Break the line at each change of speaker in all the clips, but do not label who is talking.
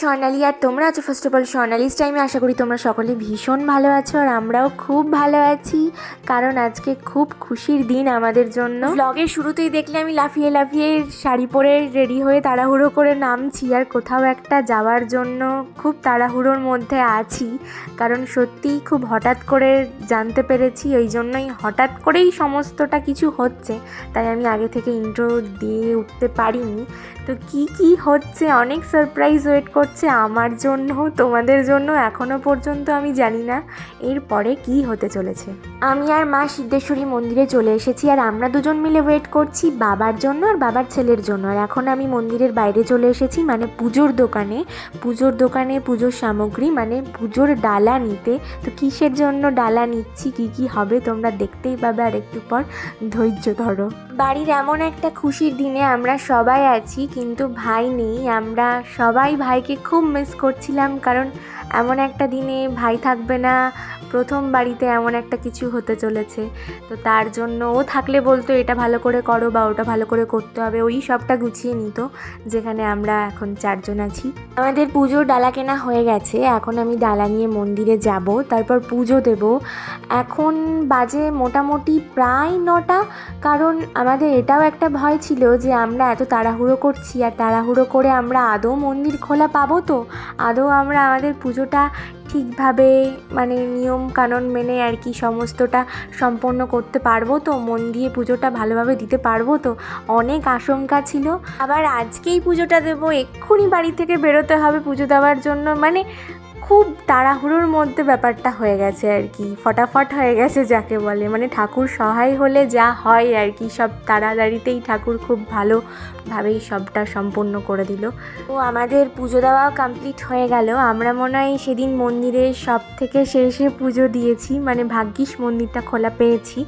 স্বর্ণালী, আর তোমরা আছো first of all স্বর্ণালিস টাইমে আশা করি তোমরা সকলে ভীষণ ভালো আছো, আর আমরাও খুব ভালো আছি, কারণ আজকে খুব খুশির দিন আমাদের জন্য। ব্লগের শুরুতেই দেখলে আমি লাফিয়ে লাফিয়ে শাড়ি পরে রেডি হয়ে তাড়াহুড়ো করে নামছি, আর কোথাও একটা যাওয়ার জন্য খুব তাড়াহুড়োর মধ্যে আছি, কারণ সত্যিই খুব হঠাৎ করে জানতে পেরেছি, ওই জন্যই হঠাৎ করেই সমস্তটা কিছু হচ্ছে, তাই আমি আগে থেকে ইন্ট্রো দিয়ে উঠতে পারিনি। তো কি কি হচ্ছে, অনেক সারপ্রাইজ ওয়েট করছে। আমার জন্য, তোমাদের জন্য এখনও পর্যন্ত আমি জানি না এরপরে কি হতে চলেছে। আমি আর মা সিদ্ধেশ্বরী মন্দিরে চলে এসেছি আর আমরা দুজন মিলে ওয়েট করছি বাবার জন্য আর বাবার ছেলের জন্য। আর এখন আমি মন্দিরের বাইরে চলে এসেছি মানে পুজোর দোকানে। পুজোর দোকানে পুজোর সামগ্রী মানে পুজোর ডালা নিতে। তো কিসের জন্য ডালা নিচ্ছি, কি কি হবে তোমরা দেখতেই পাবে আর একটু পর ধৈর্য ধরো। বাড়ির এমন একটা খুশির দিনে আমরা সবাই আছি, কিন্তু ভাই নেই। আমরা সবাই ভাইকে খুব মিস করছিলাম কারণ এমন একটা দিনে ভাই থাকবে না, প্রথম বাড়িতে এমন একটা কিছু হতে চলেছে। তো তার জন্য ও থাকলে বলতো, এটা ভালো করে করো বা ওটা ভালো করে করতে হবে। ওই সবটা গুছিয়ে নিত, যেখানে আমরা এখন চারজন আছি। আমাদের পুজোর ডালা কেনা হয়ে গেছে, এখন আমি ডালা নিয়ে মন্দিরে যাব, তারপর পুজো দেব। এখন বাজে মোটামুটি প্রায় নটা, কারণ আমাদের এটাও একটা ভয় ছিল যে আমরা এত তাড়াহুড়ো করছি, আর তাড়াহুড়ো করে আমরা আদৌ মন্দির খোলা পাবো তো? আদৌ আমরা আমাদের পুজোটা ঠিকভাবে মানে নিয়ম কানুন মেনে আর কি সমস্তটা সম্পন্ন করতে পারব তো, মন দিয়ে পুজোটা ভালোভাবে দিতে পারব তো, অনেক আশঙ্কা ছিল। আবার আজকেই পুজোটা দেবো, এক্ষুনি বাড়ি থেকে বেরোতে হবে পুজো দেওয়ার জন্য মানে খুব তাড়াহুড়োর মধ্যে ব্যাপারটা হয়ে গেছে আর কি, ফটাফট হয়ে গেছে যাকে বলে। মানে ঠাকুর সহায় হলে যা হয় আর কি, সব তাড়াতাড়িতেই ঠাকুর খুব ভালোভাবেই সবটা সম্পন্ন করে দিল। তো আমাদের পুজো দেওয়াও কমপ্লিট হয়ে গেল। আমরা মনে হয় সেদিন মন্দিরে সব থেকে শেষে পুজো দিয়েছি। মানে ভাগ্যিস মন্দিরটা খোলা পেয়েছি।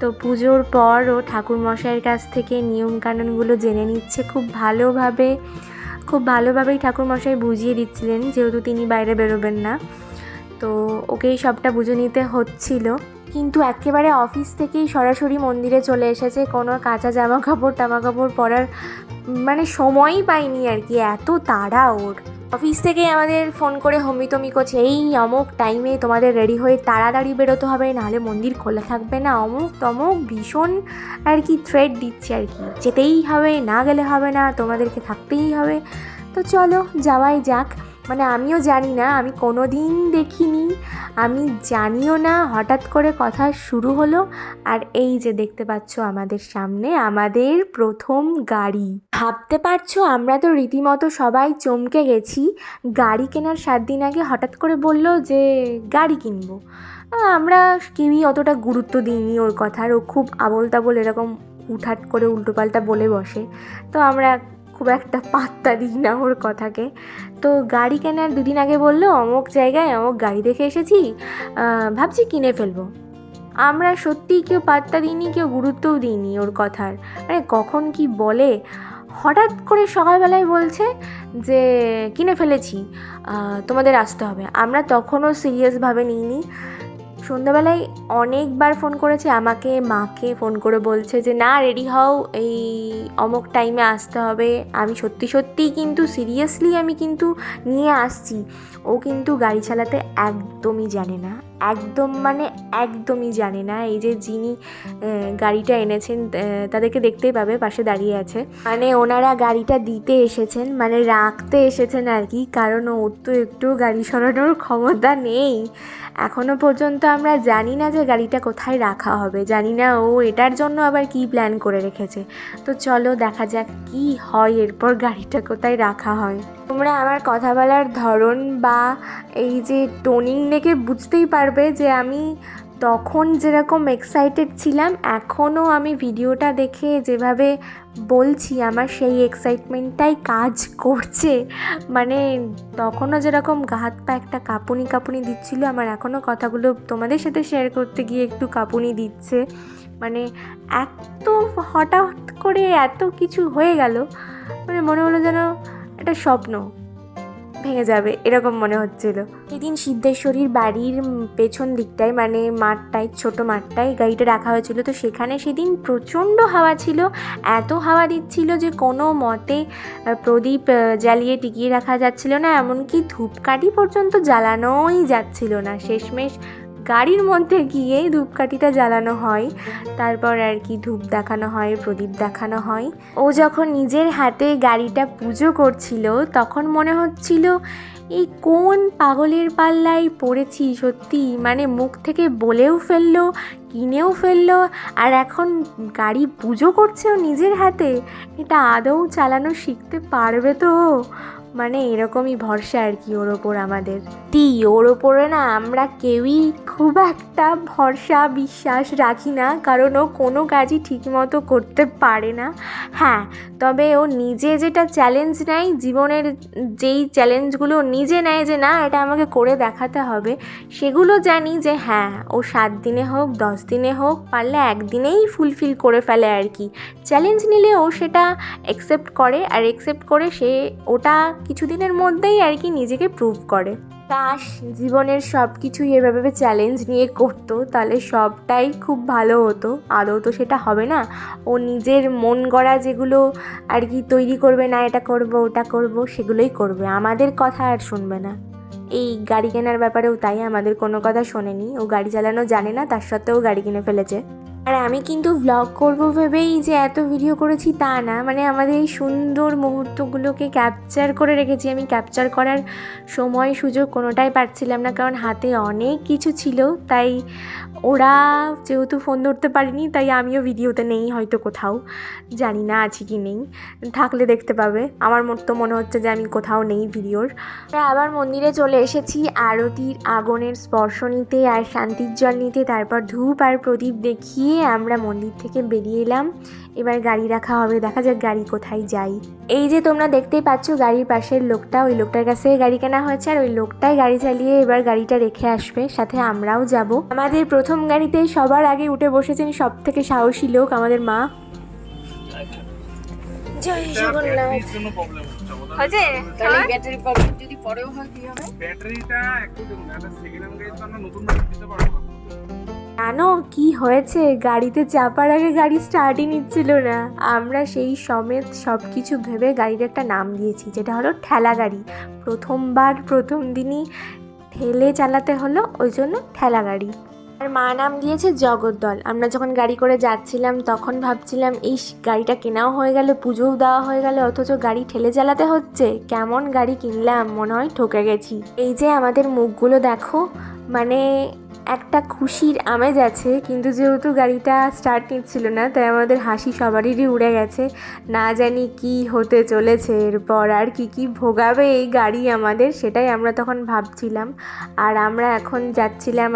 তো পুজোর পরও ঠাকুর মশাইয়ের কাছ থেকে নিয়মকানুনগুলো জেনে নিচ্ছে। খুব ভালোভাবে খুব ভালোভাবেই ঠাকুরমশাই বুঝিয়ে দিচ্ছিলেন, যেহেতু তিনি বাইরে বেরোবেন না। তো ওকেই সবটা বুঝে নিতে হচ্ছিল। কিন্তু একেবারে অফিস থেকেই সরাসরি মন্দিরে চলে এসেছে। কোনো কাঁচা জামা কাপড় টামা কাপড় পরার মানে সময়ই পাইনি আর কি। এত তাড়া ওর। অফিস থেকে আমাদের ফোন করে হমিতমি করছে, এই অমুক টাইমে তোমাদের রেডি হয়ে তাড়াতাড়ি বেরোতে হবে, নাহলে মন্দির খোলা থাকবে না। অমুক তমুক ভীষণ আর কি থ্রেড দিচ্ছে আর কি। যেতেই হবে, না গেলে হবে না, তোমাদেরকে থাকতেই হবে। তো চলো, যাওয়াই যাক। মানে আমিও জানি না, আমি কোনো দিন দেখিনি, আমি জানিও না, হঠাৎ করে কথা শুরু হলো। আর এই যে দেখতে পাচ্ছ আমাদের সামনে, আমাদের প্রথম গাড়ি। ভাবতে পারছ, আমরা তো রীতিমতো সবাই চমকে গেছি। গাড়ি কেনার সাত দিন আগে হঠাৎ করে বলল যে, গাড়ি কিনবো। আমরা কেউই অতটা গুরুত্ব দিইনি ওর কথার, ও খুব আবল তাবল এরকম হুটহাট করে উল্টোপাল্টা বলে বসে। তো আমরা খুব একটা পাত্তা দিই না ওর কথাকে। তো গাড়ি কেনার দুদিন আগে বলল, অমুক জায়গায় অমুক গাড়ি দেখে এসেছি ভাবছি কিনে ফেলব। আমরা সত্যিই কেউ পাত্তা দিইনি, কেউ গুরুত্বও দিইনি ওর কথার। মানে কখন কি বলে, হঠাৎ করে সকালবেলায় বলছে যে, কিনে ফেলেছি তোমাদের আসতে হবে। আমরা তখনও সিরিয়াসভাবে নিইনি। সন্ধ্যাবেলায় অনেকবার ফোন করেছে, আমাকে, মাকে ফোন করে বলছে যে, না রেডি হও, এই অমুক টাইমে আসতে হবে। আমি সত্যি, সত্যিই কিন্তু সিরিয়াসলি আমি কিন্তু নিয়ে আসছি। ও কিন্তু গাড়ি চালাতে একদমই জানে না। একদম মানে একদমই জানে না। এই যে যিনি গাড়িটা এনেছেন তাদেরকে দেখতেই পাবে, পাশে দাঁড়িয়ে আছে। মানে ওনারা গাড়িটা দিতে এসেছেন মানে রাখতে এসেছেন আর কি, কারণ ওর তো একটু গাড়ি সরানোর ক্ষমতা নেই। এখনও পর্যন্ত আমরা জানি না যে গাড়িটা কোথায় রাখা হবে, জানি না ও এটার জন্য আবার কি প্ল্যান করে রেখেছে। তো চলো দেখা যাক কি হয় এরপর গাড়িটা কোথায় রাখা হয়। তোমরা আমার কথা বলার ধরন বা এই যে টোনিং দেখে বুঝতেই পারবে যে আমি তখন যেরকম এক্সাইটেড ছিলাম, এখনও আমি ভিডিওটা দেখে যেভাবে বলছি, আমার সেই এক্সাইটমেন্টটাই কাজ করছে। মানে তখনও যেরকম গা হাত পা একটা কাঁপুনি কাঁপুনি দিচ্ছিল, আমার এখনও কথাগুলো তোমাদের সাথে শেয়ার করতে গিয়ে একটু কাঁপুনি দিচ্ছে। মানে এত হঠাৎ করে এত কিছু হয়ে গেল মানে মনে হলো যেন একটা স্বপ্ন। ভেঙে যাবে, এরকম মনে হচ্ছিল। সেদিন সিদ্ধেশ্বরীর বাড়ির পেছন দিকটায় মানে মাঠটায়, ছোট মাঠটায় গাড়িটা রাখা হয়েছিল। তো সেখানে সেদিন প্রচণ্ড হাওয়া ছিল, এত হাওয়া দিচ্ছিল যে কোনো মতে প্রদীপ জ্বালিয়ে টিকিয়ে রাখা যাচ্ছিল না, এমনকি ধূপকাঠি পর্যন্ত জ্বালানোই যাচ্ছিল না। শেষমেশ গাড়ির মধ্যে গিয়ে ধূপকাঠিটা জ্বালানো হয়, তারপর আর কি ধূপ দেখানো হয়, প্রদীপ দেখানো হয়। ও যখন নিজের হাতে গাড়িটা পুজো করছিল, তখন মনে হচ্ছিল, এই কোন পাগলের পাল্লায় পড়েছি সত্যি? মানে মুখ থেকে বলেও ফেলল, কিনেও ফেলল, আর এখন গাড়ি পুজো করছে ও নিজের হাতে? এটা আদৌ চালানো শিখতে পারবে তো? মানে এরকমই ভরসা আর কি ওর ওপর আমাদের। টি, ওর ওপরে না আমরা কেউই খুব একটা ভরসা, বিশ্বাস রাখি না, কারণ ও কোনো কাজই ঠিকমতো করতে পারে না। হ্যাঁ তবে ও নিজে যেটা চ্যালেঞ্জ নেয়, জীবনের যেই চ্যালেঞ্জগুলো নিজে নেয় যে না, এটা আমাকে করে দেখাতে হবে, সেগুলো জানি যে হ্যাঁ ও সাত দিনে হোক, দশ দিনে হোক, পারলে একদিনেই ফুলফিল করে ফেলে আর কি। চ্যালেঞ্জ নিলে ও সেটা অ্যাকসেপ্ট করে, আর অ্যাকসেপ্ট করে সে ওটা কিছুদিনের মধ্যেই আর কি নিজেকে প্রুভ করে। কাশ, জীবনের সব কিছুই এভাবে চ্যালেঞ্জ নিয়ে করতো, তাহলে সবটাই খুব ভালো হতো। আদৌ তো সেটা হবে না। ও নিজের মন গড়া যেগুলো আর কি তৈরি করবে না, এটা করব, ওটা করব, সেগুলোই করবে। আমাদের কথা আর শুনবে না। এই গাড়ি কেনার ব্যাপারেও তাই, আমাদের কোনো কথা শোনেনি। ও গাড়ি চালানো জানে না, তার সত্ত্বেও গাড়ি কিনে ফেলেছে। আর আমি কিন্তু ভ্লগ করব ভেবেই যে এত ভিডিও করেছি তা না। মানে আমাদের এই সুন্দর মুহূর্তগুলোকে ক্যাপচার করে রেখেছি। আমি ক্যাপচার করার সময় সুযোগ কোনোটাই পাচ্ছিলাম না, কারণ হাতে অনেক কিছু ছিল। তাই ওরা যেহেতু ফোন ধরতে পারিনি, তাই আমিও ভিডিওতে নেই হয়তো কোথাও। জানি না আছি কি নেই। থাকলে দেখতে পাবে। আমার তো মনে হচ্ছে যে আমি কোথাও নেই ভিডিওর আবার মন্দিরে চলে এসেছি। আরতির আগুনের স্পর্শ নিতে আর শান্তির জল নিতে, তারপর ধূপ আর প্রদীপ দেখিয়ে আমরা মন্দির থেকে বেরিয়ে এলাম। এবার গাড়ি রাখা হবে দেখা যাক গাড়ি কোথায় যাই। এই যে তোমরা দেখতেই পাচ্ছ গাড়ির পাশের লোকটা ওই লোকটার কাছে গাড়ি কেনা হয়েছে আর ওই লোকটাই গাড়ি চালিয়ে এবার গাড়িটা রেখে আসবে সাথে আমরাও যাব। আমাদের প্রথম গাড়িতে সবার আগে উঠে বসেছেন সব থেকে সাহসী লোক আমাদের মা। জয় জগন্নাথ।
তাহলে ব্যাটারি প্রবলেম যদি পরেও হয় কি হবে?
ব্যাটারিটা একটু দেখুন একটা সেকেন্ড হ্যান্ড গাড়ি তো আমরা নতুন ব্যাটারি দিতে পারব।
জানো কি হয়েছে? গাড়িতে চাপার আগে গাড়ি স্টার্টই নিচ্ছিল না। আমরা সেই সমেত সব কিছু ভেবে গাড়ির একটা নাম দিয়েছি, যেটা হলো ঠেলা গাড়ি। প্রথমবার প্রথম দিনই ঠেলে চালাতে হলো, ওই জন্য ঠেলা গাড়ি। আর মা নাম দিয়েছে জগদ্দল। আমরা যখন গাড়ি করে যাচ্ছিলাম, তখন ভাবছিলাম এই গাড়িটা কেনাও হয়ে গেল, পুজোও দেওয়া হয়ে গেল, অথচ গাড়ি ঠেলে চালাতে হচ্ছে। কেমন গাড়ি কিনলাম, মনে হয় ঠকে গেছি। এই যে আমাদের মুখগুলো দেখো মানে একটা খুশির আমেজ আছে, কিন্তু যেহেতু গাড়িটা স্টার্ট নিচ্ছিল না, তাই আমাদের হাসি সবারই উড়ে গেছে। না জানি কি হতে চলেছে, এরপর আর কি কি ভোগাবে এই গাড়ি আমাদের, সেটাই আমরা তখন ভাবছিলাম। আর আমরা এখন যাচ্ছিলাম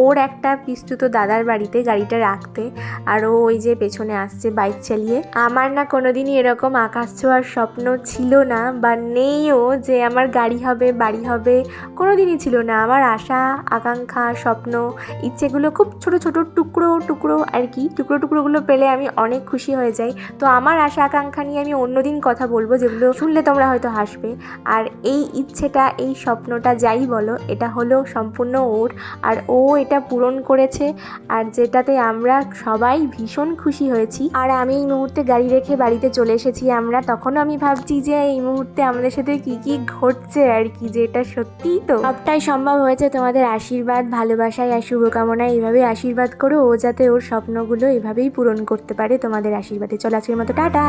ওর একটা পিস্তুত দাদার বাড়িতে গাড়িটা রাখতে। আর ও ওই যে পেছনে আসছে বাইক চালিয়ে। আমার না কোনোদিনই এরকম আকাশ ছোঁয়ার স্বপ্ন ছিল না, বা নেইও যে আমার গাড়ি হবে, বাড়ি হবে, কোনোদিনই ছিল না। আমার আশা, আকাঙ্ক্ষা, স্বপ্ন ইচ্ছেগুলো খুব ছোট ছোট টুকরো টুকরো আর কি, টুকরো, টুকরোগুলো পেলে আমি অনেক খুশি হয়ে যাই। তো আমার আশা, আকাঙ্ক্ষা নিয়ে আমি অন্যদিন কথা বলব যেগুলো শুনলে তোমরা হয়তো হাসবে। আর এই ইচ্ছেটা, এই স্বপ্নটা যাই বলো, এটা হলো সম্পূর্ণ ওর। আর ও এটা পূরণ করেছে আর যেটাতে আমরা সবাই ভীষণ খুশি হয়েছি। আর আমি এই মুহূর্তে গাড়ি রেখে বাড়িতে চলে এসেছি আমরা। তখনও আমি ভাবছি যে এই মুহূর্তে আমাদের সাথে কি কি ঘটছে আর কি, যেটা সত্যিই তো সবটাই সম্ভব হয়েছে। তোমাদের আশীর্বাদ ভালোবাসায় আর শুভকামনায় এইভাবেই আশীর্বাদ করো ও যাতে ওর স্বপ্নগুলো এভাবেই পূরণ করতে পারে তোমাদের আশীর্বাদে। চলো আজকের মতো, টাটা!